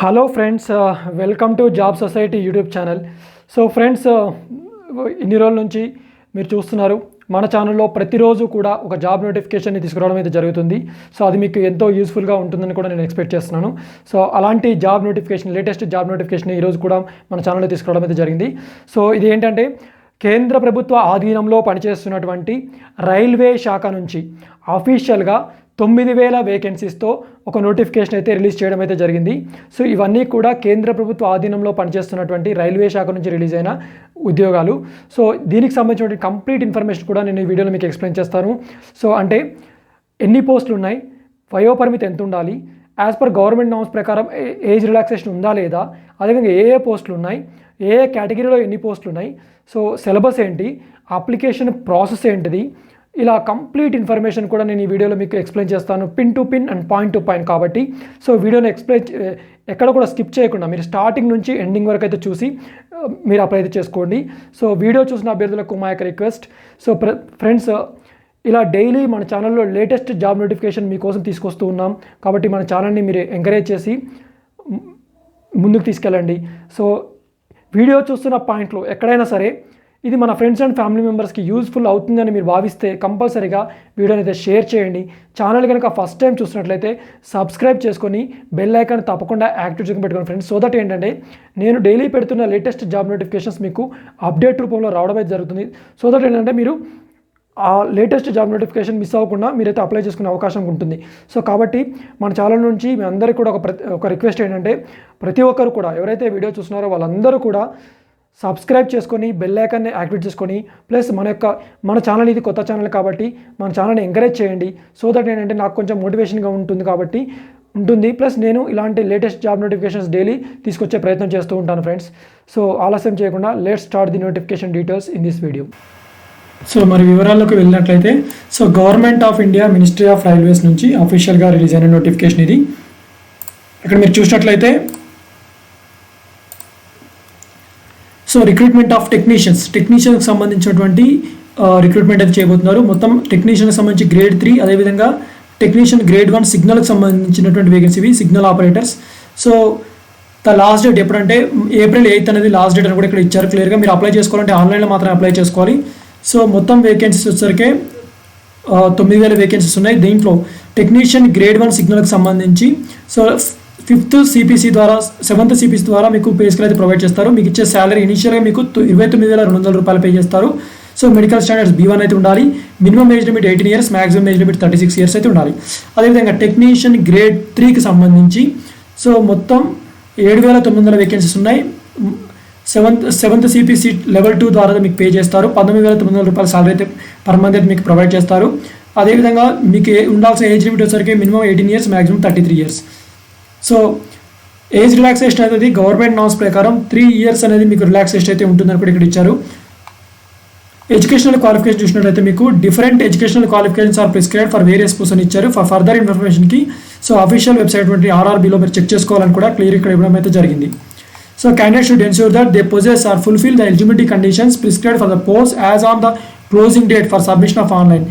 Hello friends welcome to job society YouTube channel so friends ఇన్ని రోజుల నుంచి మీరు చూస్తున్నారు. మన ఛానల్లో ప్రతిరోజు కూడా ఒక జాబ్ నోటిఫికేషన్ని తీసుకురావడం అయితే జరుగుతుంది. సో అది మీకు ఎంతో యూస్ఫుల్గా ఉంటుందని కూడా నేను ఎక్స్పెక్ట్ చేస్తున్నాను. సో అలాంటి job notification latest job notification ఈరోజు కూడా మన ఛానల్లో తీసుకురావడం అయితే జరిగింది. సో ఇది ఏంటంటే కేంద్ర ప్రభుత్వ ఆధీనంలో పనిచేస్తున్నటువంటి రైల్వే శాఖ నుంచి అఫీషియల్గా తొమ్మిది వేల వేకెన్సీస్తో ఒక నోటిఫికేషన్ అయితే రిలీజ్ చేయడం అయితే జరిగింది. సో ఇవన్నీ కూడా కేంద్ర ప్రభుత్వ ఆధీనంలో పనిచేస్తున్నటువంటి రైల్వే శాఖ నుంచి రిలీజ్ అయిన ఉద్యోగాలు. సో దీనికి సంబంధించిన కంప్లీట్ ఇన్ఫర్మేషన్ కూడా నేను ఈ వీడియోలో మీకు ఎక్స్ప్లెయిన్ చేస్తాను. సో అంటే ఎన్ని పోస్టులు ఉన్నాయి? వయోపరిమితి ఎంత ఉండాలి? యాజ్ పర్ గవర్నమెంట్ నామ్స్ ప్రకారం ఏ- ఏజ్ రిలాక్సేషన్ ఉందా లేదా? అదేవిధంగా ఏ ఏ పోస్టులు ఉన్నాయి? ఏ ఏ కేటగిరీలో ఎన్ని పోస్టులు ఉన్నాయి? సో సిలబస్ ఏంటి? అప్లికేషన్ ప్రాసెస్ ఏంటిది? ఇలా కంప్లీట్ ఇన్ఫర్మేషన్ కూడా నేను ఈ వీడియోలో మీకు ఎక్స్ప్లెయిన్ చేస్తాను. Pin to pin and point to point కాబట్టి. సో వీడియోని ఎక్స్ప్లెయిన్ ఎక్కడ కూడా స్కిప్ చేయకుండా మీరు స్టార్టింగ్ నుంచి ఎండింగ్ వరకు అయితే చూసి uh, మీరు అప్లై అయితే చేసుకోండి. సో వీడియో చూసిన అభ్యర్థులకు మా యొక్క రిక్వెస్ట్ సో ఫ్రెండ్స్ ఇలా డైలీ మన ఛానల్లో లేటెస్ట్ జాబ్ నోటిఫికేషన్ మీకోసం తీసుకొస్తూ ఉన్నాం. కాబట్టి మన ఛానల్ని మీరు ఎంకరేజ్ చేసి ముందుకు తీసుకెళ్ళండి. సో వీడియో చూస్తున్న పాయింట్లు ఎక్కడైనా సరే ఇది మన ఫ్రెండ్స్ అండ్ ఫ్యామిలీ మెంబర్స్కి యూస్ఫుల్ అవుతుందని మీరు భావిస్తే కంపల్సరీగా వీడియోని అయితే షేర్ చేయండి. ఛానల్ కనుక ఫస్ట్ టైం చూసినట్లయితే సబ్స్క్రైబ్ చేసుకొని బెల్ ఐకాన్ తప్పకుండా యాక్టివ్ చేసుకుని పెట్టుకోండి ఫ్రెండ్స్ సో దట్ ఏంటంటే నేను డైలీ పెడుతున్న లేటెస్ట్ జాబ్ నోటిఫికేషన్స్ మీకు అప్డేట్ రూపంలో రావడం అయితే జరుగుతుంది. సో దట్ ఏంటంటే మీరు ఆ లేటెస్ట్ జాబ్ నోటిఫికేషన్ మిస్ అవ్వకుండా మీరైతే అప్లై చేసుకునే అవకాశం ఉంటుంది. సో కాబట్టి మన ఛానల్ నుంచి మీ అందరికీ కూడా ఒక ప్రతి ఒక రిక్వెస్ట్ ఏంటంటే ప్రతి ఒక్కరు కూడా ఎవరైతే వీడియో చూస్తున్నారో వాళ్ళందరూ కూడా సబ్స్క్రైబ్ చేసుకొని బెల్ ఐకాన్ని యాక్టివేట్ చేసుకొని ప్లస్ మన యొక్క మన ఛానల్ ఇది కొత్త ఛానల్ కాబట్టి మన ఛానల్ని ఎంకరేజ్ చేయండి. సో దట్ ఏంటంటే నాకు కొంచెం మోటివేషన్గా ఉంటుంది కాబట్టి ఉంటుంది. ప్లస్ నేను ఇలాంటి లేటెస్ట్ జాబ్ నోటిఫికేషన్స్ డైలీ తీసుకొచ్చే ప్రయత్నం చేస్తూ ఉంటాను ఫ్రెండ్స్ సో ఆలస్యం చేయకుండా let start the notification details in this video so మరి వివరాల్లోకి వెళ్ళినట్లయితే so government of India ministry of railways నుంచి అఫీషియల్గా రిలీజ్ అయిన నోటిఫికేషన్ ఇది. ఇక్కడ మీరు చూసినట్లయితే సో రిక్రూట్మెంట్ ఆఫ్ టెక్నీషియన్స్ టెక్నీషియన్కి సంబంధించినటువంటి రిక్రూట్మెంట్ అయితే చేయబోతున్నారు. మొత్తం టెక్నీషియన్కి సంబంధించి గ్రేడ్ త్రీ అదేవిధంగా టెక్నీషియన్ గ్రేడ్ వన్ సిగ్నల్కి సంబంధించినటువంటి వేకెన్సీ ఇవి signal operators so the last date ఎప్పుడంటే ఏప్రిల్ ఎయిత్ అనేది లాస్ట్ డేట్ అని కూడా ఇక్కడ ఇచ్చారు క్లియర్గా మీరు అప్లై చేసుకోవాలంటే ఆన్లైన్లో మాత్రమే అప్లై చేసుకోవాలి. సో మొత్తం వేకెన్సీస్ వచ్చేసరికి తొమ్మిది వేల వేకెన్సీస్ ఉన్నాయి దీంట్లో. టెక్నీషియన్ గ్రేడ్ వన్ సిగ్నల్కి సంబంధించి సో ఫిఫ్త్ సిపిసి ద్వారా సెవెంత్ సిపిసి ద్వారా మీకు పే స్కేల్ అయితే ప్రొవైడ్ చేస్తారు. మీకు ఇచ్చే శాలరీ ఇనిషియల్గా మీకు ఇరవై తొమ్మిది వేల రెండు వందల రూపాయలు పే చేస్తారు. So medical standards B one అయితే ఉండాలి. Minimum age limit eighteen years maximum age limit thirty six years అయితే ఉండాలి. అదేవిధంగా టెక్నీషియన్ గ్రేడ్ త్రీకి సంబంధించి సో మొత్తం ఏడు వేల తొమ్మిది వందల వేకెన్సీస్ ఉన్నాయి. Seventh seventh CPC level two ద్వారా మీకు పే చేస్తారు. పంతొమ్మిది వేల తొమ్మిది వందల రూపాయల సాలరీ అయితే పర్ మంత్ అయితే మీకు ప్రొవైడ్ చేస్తారు. అదేవిధంగా మీకు ఏ- ఉండాల్సిన ఏజ్ లిమిట్ వచ్చేసరికి minimum eighteen years maximum thirty three years so age relaxation అనేది గవర్నమెంట్ నామ్స్ ప్రకారం త్రీ ఇయర్స్ అనేది మీకు రిలాక్సేషన్ అయితే ఉంటుందని కూడా ఇక్కడ ఇచ్చారు. ఎడ్యుకేషనల్ క్వాలిఫికేషన్ చూసినట్లయితే మీకు different educational qualifications are prescribe for various post ఇచ్చారు. ఫర్ ఫర్దర్ ఇన్ఫర్మేషన్కి సో అఫీషియల్ వెబ్సైట్ వంటి ఆర్ఆర్బీలో మీరు చెక్ చేసుకోవాలని కూడా క్లియర్ ఇక్కడ ఇవ్వడం అయితే జరిగింది. So candidate should ensure that they possess or fulfil the eligibility conditions prescribe for the post as on the closing date for submission of online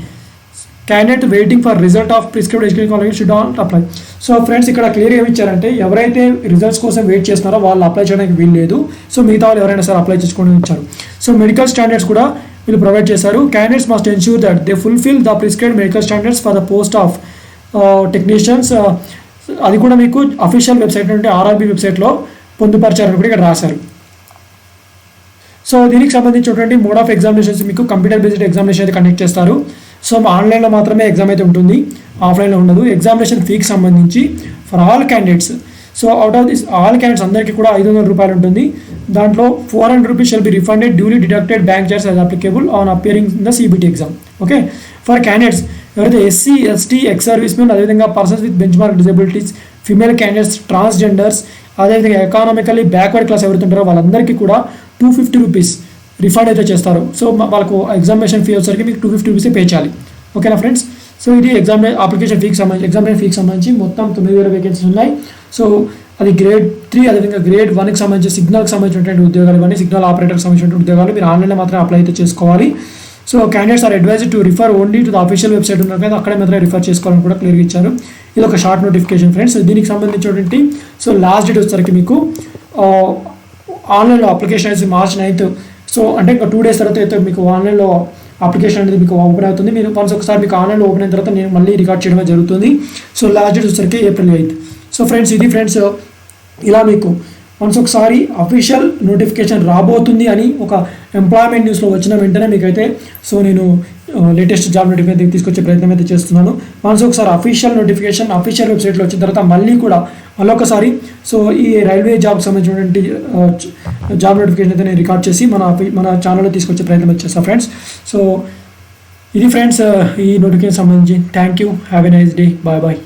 candidate waiting for result of prescript education college should not apply so friends ఇక్కడ clear ఏమి ఇచ్చారంటే ఎవరైతే results కోసం wait చేస్తున్నారో వాళ్ళు apply చేయడానికి వీలు లేదు. సో మిగతా వాళ్ళు ఎవరైనా సరే అప్లై చేసుకోవడం ఇచ్చారు సో మెడికల్ స్టాండర్డ్స్ కూడా వీళ్ళు ప్రొవైడ్ చేశారు. Candidates must ensure that they fulfil the prescribed medical standards for the post of technicians అది కూడా మీకు అఫీషియల్ వెబ్సైట్ నుండి ఆర్ఆర్బీ వెబ్సైట్లో పొందుపరిచారని కూడా ఇక్కడ రాశారు. సో దీనికి సంబంధించినటువంటి మోడ్ ఆఫ్ ఎగ్జామినేషన్స్ మీకు కంప్యూటర్ బేస్డ్ ఎగ్జామినేషన్ అయితే కండక్ట్ చేస్తారు. సో ఆన్లైన్లో మాత్రమే ఎగ్జామ్ అయితే ఉంటుంది ఆఫ్లైన్లో ఉండదు. ఎగ్జామినేషన్ ఫీకి సంబంధించి for all candidates so out of this all candidates అందరికీ కూడా ఐదు వందల రూపాయలు ఉంటుంది. దాంట్లో four hundred rupees shall be refunded duly deducted bank charge as applicable on appearing in the CBT exam okay for candidates ఎవరైతే SC ST ex service men అదేవిధంగా persons with bench mark disabilities female candidates transgenders అదేవిధంగా economically backward class ఎవరైతే ఉంటారో వాళ్ళందరికీ కూడా two fifty rupees refund అయితే చేస్తారు. So వాళ్ళకు ఎగ్జామినేషన్ ఫీ వచ్చేసరికి మీకు టూ ఫిఫ్టీ రూపీస్ పే చేయాలి. ఓకేనా ఫ్రెండ్స్ సో ఇది ఎగ్జామ్ అప్లికేషన్ ఫీకి సంబంధించి ఎగ్జామినేషన్ ఫీకి సంబంధించి మొత్తం తొమ్మిది వేల వేకెన్సీస్ ఉన్నాయి. సో అది గ్రేడ్ త్రీ అదేవిధంగా గ్రేడ్ వన్కి సంబంధించి సిగ్నల్కి సంబంధించినటువంటి ఉద్యోగాలు ఇవన్నీ సిగ్నల్ ఆపరేటర్కి సంబంధించిన ఉద్యోగాలు మీరు ఆన్లైన్లో మాత్రం అప్లై అయితే చేసుకోవాలి. So candidates are advise to refer only to the official website ఉన్నారు కదా అక్కడే మాత్రమే రిఫర్ చేసుకోవాలని కూడా క్లియర్గా ఇచ్చారు. ఇది ఒక షార్ట్ నోటిఫికేషన్ ఫ్రెండ్స్ దీనికి సంబంధించినటువంటి సో లాస్ట్ డేట్ వచ్చేసరికి మీకు ఆన్లైన్లో అప్లికేషన్ అయితే మార్చ్ నైన్త్ సో అంటే ఇంకా టూ డేస్ తర్వాత అయితే మీకు ఆన్లైన్లో అప్లికేషన్ అనేది మీకు ఓపెన్ అవుతుంది. మీరు వన్స్ ఒకసారి మీకు ఆన్లైన్లో ఓపెన్ అయిన తర్వాత నేను మళ్ళీ రికార్డ్ చేయడమే జరుగుతుంది. సో లాస్ట్ డేట్ వచ్చరికి ఏప్రిల్ ఎయిత్ సో ఫ్రెండ్స్ ఇది ఫ్రెండ్స్ ఇలా మీకు వన్స్ ఒకసారి అఫీషియల్ నోటిఫికేషన్ రాబోతుంది అని ఒక ఎంప్లాయ్మెంట్ న్యూస్లో వచ్చిన వెంటనే మీకైతే సో నేను లేటెస్ట్ జాబ్ నోటిఫికేషన్ తీసుకొచ్చే ప్రయత్నం అయితే చేస్తున్నాను. వన్స్ ఒకసారి అఫీషియల్ నోటిఫికేషన్ అఫీషియల్ వెబ్సైట్లో వచ్చిన తర్వాత మళ్ళీ కూడా మళ్ళొకసారి సో ఈ రైల్వే జాబ్ సంబంధించినటువంటి జాబ్ నోటిఫికేషన్ అయితే నేను రికార్డ్ చేసి మన మన ఛానల్లో తీసుకొచ్చే ప్రయత్నం అయితే చేస్తాను ఫ్రెండ్స్ సో ఇది ఫ్రెండ్స్ ఈ నోటిఫికేషన్ సంబంధించి. Thank you have a nice day bye bye